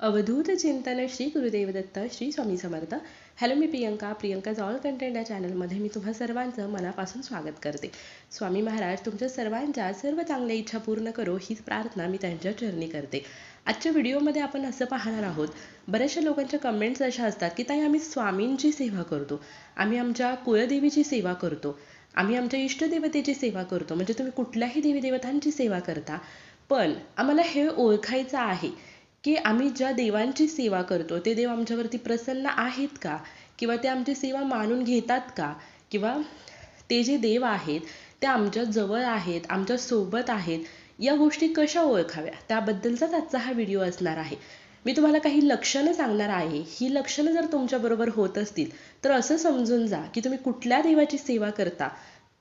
अवधूत चिंतन श्री गुरुदेव दत्त श्री स्वामी समर्थ. हॅलो मी Priyanka Priyanka's all content या चॅनलमध्ये मी तुम्हा सर्वांचं मनापासून स्वागत करते. स्वामी महाराज तुमच्या सर्वांच्या सर्व चांगल्या इच्छा पूर्ण करो हीच प्रार्थना मी त्यांच्या चरणी करते. आजच्या व्हिडिओमध्ये आपण असं पाहणार आहोत बऱ्याचशा लोकांच्या कमेंट्स अशा असतात की ताई आम्ही स्वामींची सेवा करतो. आम्ही आमच्या कुळदेवीची सेवा करतो. आम्ही आमच्या इष्टदेवतेची सेवा करतो. म्हणजे तुम्ही कुठल्याही देवी देवतांची सेवा करता पण आम्हाला हे ओळखायचं आहे. की आम्ही ज्या देवांची सेवा करतो ते देव आमच्यावरती प्रसन्न आहेत का? किंवा ते आमची सेवा मानून घेतात का? किंवा ते जे देव आहेत ते आमच्या जवळ आहेत आमच्यासोबत आहेत या गोष्टी कशा ओळखाव्या? त्याबद्दलचाच आजचा हा व्हिडिओ असणार आहे. मी तुम्हाला काही लक्षणं सांगणार आहे. ही लक्षणं जर तुमच्याबरोबर होत असतील तर असं समजून जा की तुम्ही कुठल्या देवाची सेवा करता?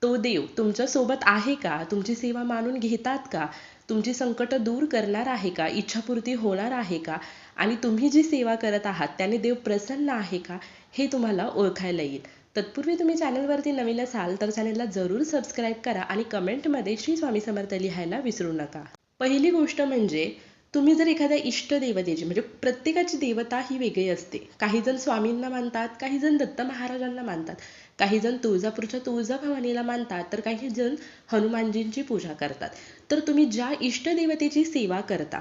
तो देव तुमच्यासोबत आहे का? तुमची सेवा मानून घेतात का? तुमची संकट दूर करणार आहे का? इच्छापूर्ती होणार आहे का? आणि तुम्ही जी सेवा करत आहात त्याने देव प्रसन्न आहे का? हे तुम्हाला ओळखायला येईल. तत्पूर्वी तुम्ही चॅनलवरती नवीन असाल तर चॅनलला जरूर सबस्क्राईब करा आणि कमेंटमध्ये श्री स्वामी समर्थ लिहायला विसरू नका. पहिली गोष्ट म्हणजे तुम्ही जर एखाद्या इष्ट देवतेची म्हणजे प्रत्येकाची देवता ही वेगळी असते. काही जण स्वामींना मानतात काही जण दत्त महाराजांना मानतात. काही जण तुळजापूरच्या तुळजाभवानीला मानतात तर काही जण हनुमानजींची पूजा करतात. तर तुम्ही ज्या इष्ट देवतेची सेवा करता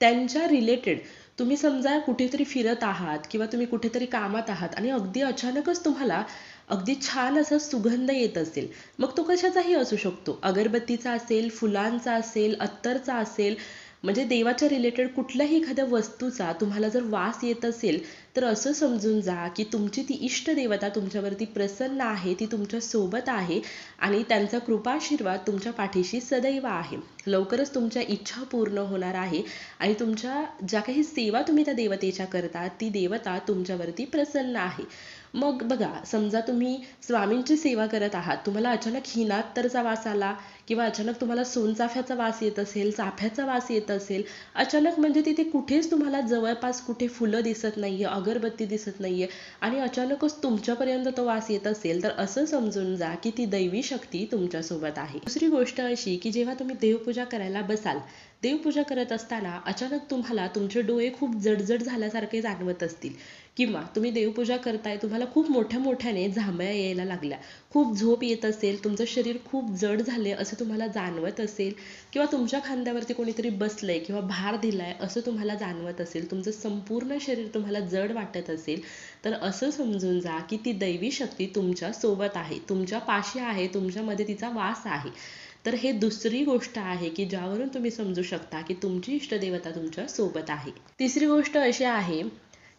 त्यांच्या रिलेटेड तुम्ही समजा कुठेतरी फिरत आहात किंवा तुम्ही कुठेतरी कामात आहात आणि अगदी अचानकच तुम्हाला अगदी छान असा सुगंध येत असेल मग तो कशाचाही असू शकतो. अगरबत्तीचा असेल फुलांचा असेल अत्तरचा असेल म्हणजे देवाच्या रिलेटेड कुठल्याही एखाद्या वस्तूचा तुम्हाला जर वास येत असेल तर असं समजून जा की तुमची ती इष्ट देवता तुमच्यावरती प्रसन्न आहे ती तुमच्यासोबत आहे आणि त्यांचा कृपाशीर्वाद तुमच्या पाठीशी सदैव आहे. लवकरच तुमच्या इच्छा पूर्ण होणार आहे आणि तुमच्या ज्या काही सेवा तुम्ही त्या देवतेच्या करता ती देवता तुमच्यावरती प्रसन्न आहे. मग बघा समजा तुम्ही स्वामींची सेवा करत आहात तुम्हाला अचानक हिनात्तरचा वास आला किंवा अचानक तुम्हाला सोनचाफ्याचा वास येत असेल चाफ्याचा वास येत असेल अचानक म्हणजे तिथे कुठेच तुम्हाला जवळपास कुठे फुलं दिसत नाहीये अगरबत्ती दिसत नाहीये आणि अचानकच तुमच्यापर्यंत तो वास येत असेल तर असं समजून जा की ती दैवी शक्ती तुमच्यासोबत आहे. दुसरी गोष्ट अशी की जेव्हा तुम्ही देवपूजा करायला बसाल देवपूजा करत असताना अचानक तुम्हाला तुमचे डोळे खूप जडजड झाल्यासारखे जाणवत असतील. किंवा तुम्ही देवपूजा करताय तुम्हाला खूप मोठ्या मोठ्याने झांबया यायला लागल्या. खूप झोप येत असेल तुमचं शरीर खूप जड झाले असं तुम्हाला जाणवत असेल किंवा तुमच्या खांद्यावरती कोणीतरी बसलंय किंवा भार दिलाय असं तुम्हाला जाणवत असेल तुमचं संपूर्ण शरीर तुम्हाला जड वाटत असेल तर असं समजून जा की ती दैवी शक्ती तुमच्यासोबत आहे तुमच्या पाशी आहे तुमच्यामध्ये तिचा वास आहे. तर हे दुसरी गोष्ट आहे की ज्यावरून तुम्ही समजू शकता की तुमची इष्टदेवता तुमच्यासोबत आहे. तिसरी गोष्ट अशी आहे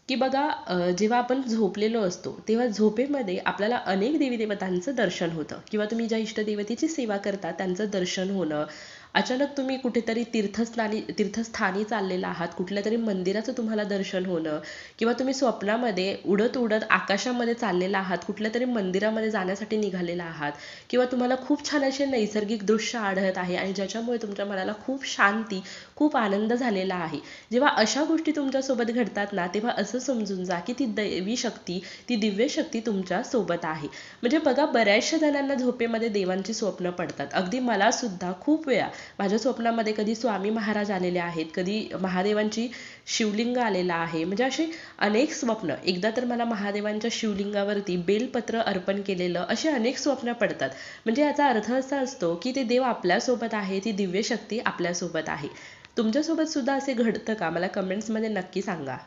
की बघा जेव्हा आपण झोपलेलो असतो तेव्हा झोपेमध्ये आपल्याला अनेक देवी देवतांचं दर्शन होतं. किंवा तुम्ही ज्या इष्टदेवतेची सेवा करता त्यांचं दर्शन होणं अचानक तुम्ही कुठेतरी तीर्थस्थानी तीर्थस्थानी चाललेला आहात कुठल्या तरी मंदिराचं तुम्हाला दर्शन होणं किंवा तुम्ही स्वप्नामध्ये उडत उडत आकाशामध्ये चाललेला आहात कुठल्या तरी मंदिरामध्ये जाण्यासाठी निघालेला आहात किंवा तुम्हाला खूप छान असे नैसर्गिक दृश्य आढळत आहे आणि ज्याच्यामुळे तुमच्या मनाला खूप शांती खूप आनंद झालेला आहे. जेव्हा अशा गोष्टी तुमच्यासोबत घडतात ना तेव्हा असं समजून जा की ती दैवी शक्ती ती दिव्य शक्ती तुमच्यासोबत आहे. म्हणजे बघा बऱ्याचशा जणांना झोपेमध्ये देवांची स्वप्न पडतात. अगदी मला सुद्धा खूप वेळा. माझ्या स्वप्नामध्ये कधी स्वामी महाराज आलेले आहेत कधी महादेवांची शिवलिंग आलेला आहे म्हणजे असे अनेक स्वप्न. एकदा तर मला महादेवांच्या शिवलिंगावरती बेलपत्र अर्पण केलेलं असे अनेक स्वप्न पडतात. म्हणजे याचा अर्थ असा असतो की ते देव आपल्यासोबत आहे ती दिव्य शक्ती आपल्यासोबत आहे. तुमच्यासोबत सुद्धा असे घडतं का? मला कमेंट्समध्ये नक्की सांगा.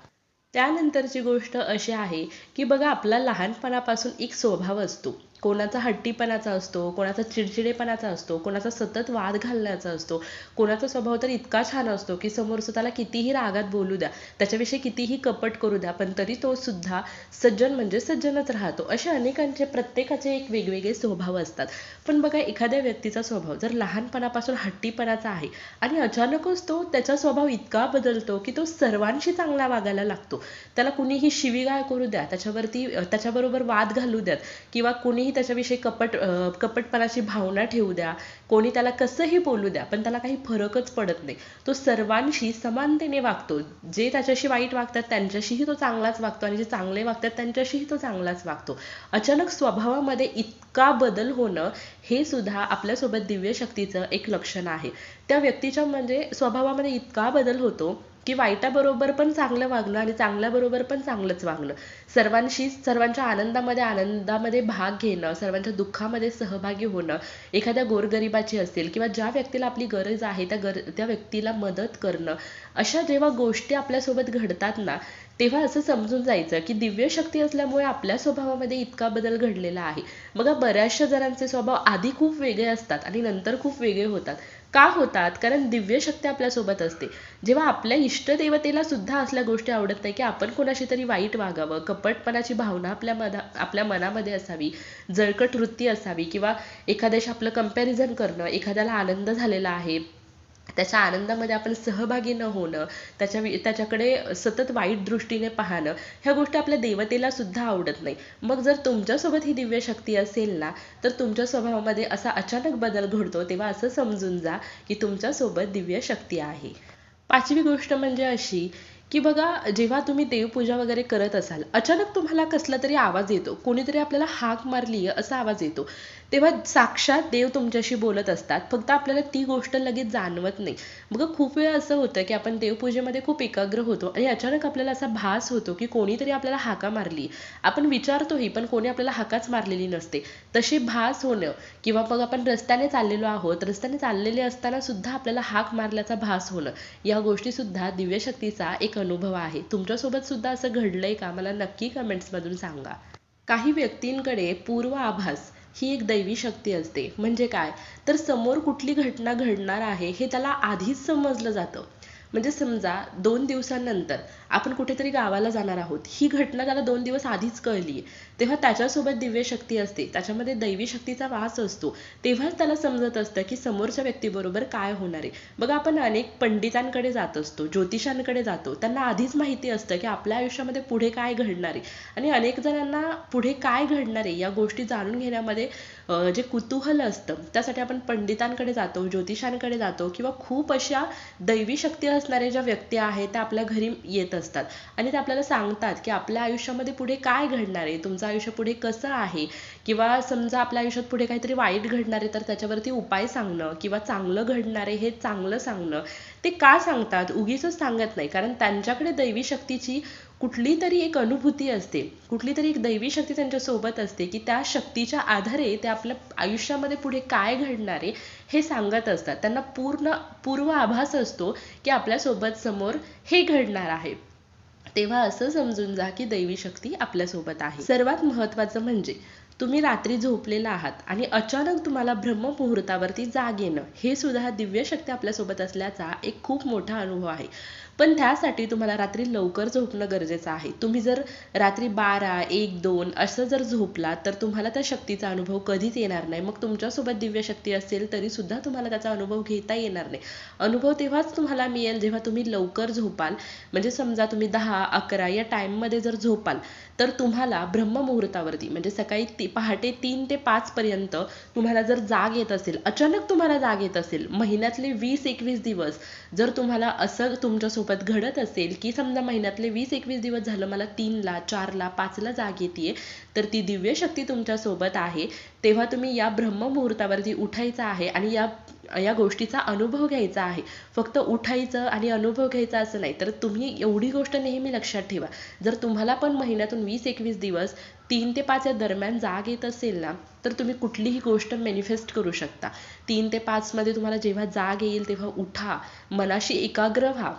त्यानंतरची गोष्ट अशी आहे की बघा आपला लहानपणापासून एक स्वभाव असतो. कोणाचा हट्टीपणाचा असतो कोणाचा चिडचिडेपणाचा असतो कोणाचा सतत वाद घालण्याचा असतो कोणाचा स्वभाव तर इतका छान असतो की समोरचं त्याला कितीही रागात बोलू द्या त्याच्याविषयी कितीही कपट करू द्या पण तरी तो सुद्धा सज्जन म्हणजे सज्जनच राहतो. असे अनेकांचे प्रत्येकाचे एक वेगवेगळे स्वभाव असतात. पण बघा एखाद्या व्यक्तीचा स्वभाव जर लहानपणापासून हट्टीपणाचा आहे आणि अचानकच तो त्याचा स्वभाव इतका बदलतो की तो सर्वांशी चांगला वागायला लागतो. त्याला कुणीही शिवीगाळ करू द्या त्याच्यावरती त्याच्याबरोबर वाद घालू द्यात किंवा कुणीही त्याच्याविषयी कपट कपटपणाची भावना ठेवू द्या. कोणी त्याला कसंही बोलू द्या पण त्याला काही फरकच पडत नाही. तो सर्वांशी समानतेने वागतो. जे त्याच्याशी वाईट वागतात त्यांच्याशीही तो चांगलाच वागतो आणि जे चांगले वागतात त्यांच्याशीही तो चांगलाच वागतो. अचानक स्वभावामध्ये इतका बदल होणं हे सुद्धा आपल्यासोबत दिव्य शक्तीचं एक लक्षण आहे. त्या व्यक्तीच्या म्हणजे स्वभावामध्ये इतका बदल होतो की वाईटाबरोबर पण चांगलं वागणं आणि चांगल्याबरोबर पण चांगलंच वागणं. सर्वांशी सर्वांच्या आनंदामध्ये आनंदामध्ये भाग घेणं सर्वांच्या दुःखामध्ये सहभागी होणं एखाद्या गोरगरिबाची असेल किंवा ज्या व्यक्तीला आपली गरज आहे त्या गर त्या व्यक्तीला मदत करणं अशा जेव्हा गोष्टी आपल्यासोबत घडतात ना तेव्हा असं समजून जायचं की दिव्य शक्ती असल्यामुळे आपल्या स्वभावामध्ये इतका बदल घडलेला आहे. बघा बऱ्याचशा जणांचे स्वभाव आधी खूप वेगळे असतात आणि नंतर खूप वेगळे होतात. का होतात? कारण दिव्य शक्ती आपल्यासोबत असते. जेव्हा आपल्या इष्टदेवतेला सुद्धा असल्या गोष्टी आवडत नाही की आपण कोणाशी तरी वाईट वागावं कपटपणाची भावना आपल्या मना आपल्या मनामध्ये असावी जळकट वृत्ती असावी किंवा एखाद्याशी आपलं कंपॅरिझन करणं एखाद्याला आनंद झालेला आहे त्याच्या आनंदामध्ये आपण सहभागी न होणं त्याच्या त्याच्याकडे सतत वाईट दृष्टीने पाहणं ह्या गोष्टी आपल्या देवतेला सुद्धा आवडत नाही. मग जर तुमच्यासोबत ही दिव्य शक्ती असेल ना तर तुमच्या स्वभावामध्ये असा अचानक बदल घडतो तेव्हा असं समजून जा की तुमच्यासोबत दिव्य शक्ती आहे. पाचवी गोष्ट म्हणजे अशी की बघा जेव्हा तुम्ही देवपूजा वगैरे करत असाल अचानक तुम्हाला कसला तरी आवाज येतो कोणीतरी आपल्याला हाक मारली असा आवाज येतो. तेव्हा साक्षात देव तुमच्याशी बोलत असतात फक्त आपल्याला ती गोष्ट लगेच जाणवत नाही. बघा खूप वेळा असं होतं की आपण देवपूजेमध्ये खूप एकाग्र होतो आणि अचानक आपल्याला असा भास होतो की कोणीतरी आपल्याला हाका मारली आपण विचारतोही पण कोणी आपल्याला हाकाच मारलेली नसते. तशी भास होणं किंवा मग आपण रस्त्याने चाललेलो आहोत रस्त्याने चाललेले असताना सुद्धा आपल्याला हाक मारल्याचा भास होणं या गोष्टी सुद्धा दिव्यशक्तीचा एक अनुभव आहे. तुमच्यासोबत सुद्धा असं घडलंय का? मला नक्की कमेंट्समधून सांगा. काही व्यक्तींकडे पूर्व आभास ही एक दैवी शक्ती असते. म्हणजे काय? तर समोर कुठली घटना घडणार आहे हे त्याला आधीच समजलं जातं. म्हणजे समजा दोन दिवसांनंतर आपण कुठेतरी गावाला जाणार आहोत ही घटना त्याला दोन दिवस आधीच कळली. तेव्हा त्याच्यासोबत दिव्य शक्ती असते त्याच्यामध्ये दैवी शक्तीचा वास असतो. तेव्हाच त्याला समजत असतं की समोरच्या व्यक्तीबरोबर काय होणार आहे. बघा आपण अनेक पंडितांकडे जात असतो ज्योतिषांकडे जातो त्यांना आधीच माहिती असतं की आपल्या आयुष्यामध्ये पुढे काय घडणार आहे. आणि अनेक जणांना पुढे काय घडणार आहे या गोष्टी जाणून घेण्यामध्ये जे कुतूहल असतं त्यासाठी आपण पंडितांकडे जातो ज्योतिषांकडे जातो किंवा खूप अशा दैवी शक्ती असणाऱ्या ज्या व्यक्ती आहेत त्या आपल्या घरी येत असतात. आणि ते आपल्याला सांगतात की आपल्या आयुष्यामध्ये पुढे काय घडणार आहे? तुमचं आयुष्य पुढे कसं आहे? किंवा समजा आपल्या आयुष्यात पुढे काहीतरी वाईट घडणार आहे तर त्याच्यावरती उपाय सांगणं किंवा चांगलं घडणार आहे हे चांगलं सांगणं ते का सांगतात? उगीच सांगत नाही. कारण त्यांच्याकडे दैवी शक्तीची कुठली तरी एक अनुभूती असते कुठली तरी एक दैवी शक्ती त्यांच्यासोबत असते की त्या शक्तीच्या आधारे ते आपल्या आयुष्यामध्ये पुढे काय घडणार आहे हे सांगत असतात. त्यांना पूर्ण पूर्व आभास असतो की आपल्यासोबत समोर हे घडणार आहे. तेव्हा असं समजून जा की दैवी शक्ती आपल्यासोबत आहे. सर्वात महत्वाचं म्हणजे तुम्ही रात्री झोपलेला आहात आणि अचानक तुम्हाला ब्रह्ममुहूर्तावरती जाग येणं हे सुद्धा दिव्य शक्ती आपल्यासोबत असल्याचा एक खूप मोठा अनुभव आहे. पण त्यासाठी तुम्हाला रात्री लवकर झोपणं गरजेचं आहे. तुम्ही जर रात्री बारा एक दोन असं जर झोपलात तर तुम्हाला त्या शक्तीचा अनुभव कधीच येणार नाही. मग तुमच्यासोबत दिव्य शक्ती असेल तरी सुद्धा तुम्हाला त्याचा अनुभव घेता येणार नाही. अनुभव तेव्हाच तुम्हाला मिळेल जेव्हा तुम्ही लवकर झोपाल. म्हणजे समजा तुम्ही दहा अकरा या टाईममध्ये जर झोपाल तर तुम्हाला ब्रह्ममुहूर्तावरती म्हणजे सकाळी ती पहाटे तीन ते पाच पर्यंत तुम्हाला जर जाग येत असेल अचानक तुम्हाला जाग येत असेल महिन्यातले वीस एकवीस दिवस जर तुम्हाला असं तुमच्यासोबत घडत असेल की समजा महिन्यातले वीस एकवीस दिवस झालं मला तीनला चारला पाचला जाग येते तर ती दिव्य शक्ती तुमच्यासोबत आहे. तेव्हा तुम्ही या ब्रह्ममुहूर्तावरती उठायचं आहे आणि या या गोष्टीचा अनुभव घ्यायचा आहे. फक्त उठायचं आणि अनुभव घ्यायचा असं नाही तर तुम्ही एवढी गोष्ट नेहमी लक्षात ठेवा. जर तुम्हाला पण महिन्यातून वीस एकवीस दिवस तीन ते पाच या दरम्यान जाग येत असेल ना तर तुम्ही कुठलीही गोष्ट मॅनिफेस्ट करू शकता. तीन ते पाचमध्ये तुम्हाला जेव्हा जाग येईल तेव्हा उठा मनाशी एकाग्र व्हा.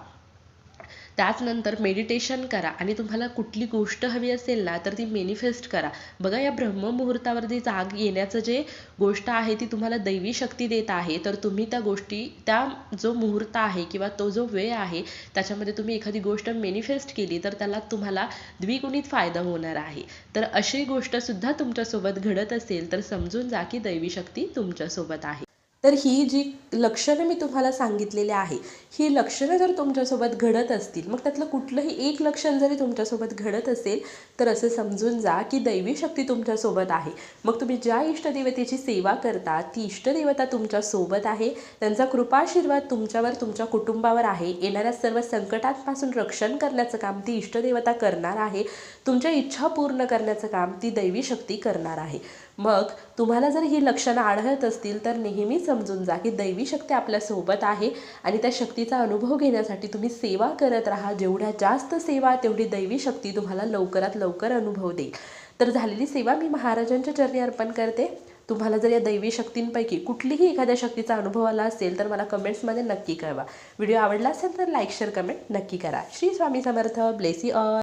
त्याचनंतर मेडिटेशन करा. आणि तुम्हाला कुठली गोष्ट हवी असेल ना तर ती मेनिफेस्ट करा. बघा या ब्रह्ममुहूर्तावरती जाग येण्याचं जे गोष्ट आहे ती तुम्हाला दैवी शक्ती देत आहे. तर तुम्ही त्या गोष्टी त्या जो मुहूर्त आहे किंवा तो जो वेळ आहे त्याच्यामध्ये तुम्ही एखादी गोष्ट मेनिफेस्ट केली तर त्याला तुम्हाला द्विगुणित फायदा होणार आहे. तर अशी गोष्ट सुद्धा तुमच्यासोबत घडत असेल तर समजून जा की दैवी शक्ती तुमच्यासोबत आहे. तर ही जी लक्षणं मी तुम्हाला सांगितलेली आहे ही लक्षणं जर तुमच्यासोबत घडत असतील मग त्यातलं कुठलंही एक लक्षण जरी तुमच्यासोबत घडत असेल तर असं समजून जा की दैवी शक्ती तुमच्यासोबत आहे. मग तुम्ही ज्या इष्टदेवतेची सेवा करता ती इष्टदेवता तुमच्यासोबत आहे. त्यांचा कृपाशीर्वाद तुमच्यावर तुमच्या कुटुंबावर आहे. येणाऱ्या सर्व संकटांपासून रक्षण करण्याचं काम ती इष्टदेवता करणार आहे. तुमच्या इच्छा पूर्ण करण्याचं काम ती दैवी शक्ती करणार आहे. मग तुम्हाला जर ही लक्षणं आढळत असतील तर नेहमी समजून जा की दैवी शक्ती आपल्यासोबत आहे आणि त्या शक्तीचा अनुभव घेण्यासाठी तुम्ही सेवा करत राहा. जेवढ्या जास्त सेवा तेवढी दैवी शक्ती तुम्हाला लवकरात लवकर अनुभव देईल. तर झालेली सेवा मी महाराजांच्या चरणी अर्पण करते. तुम्हाला जर या दैवी शक्तींपैकी कुठलीही एखाद्या शक्तीचा अनुभव आला असेल तर मला कमेंट्समध्ये नक्की कळवा. व्हिडिओ आवडला असेल तर लाईक शेअर कमेंट नक्की करा. श्री स्वामी समर्थ. Blessed all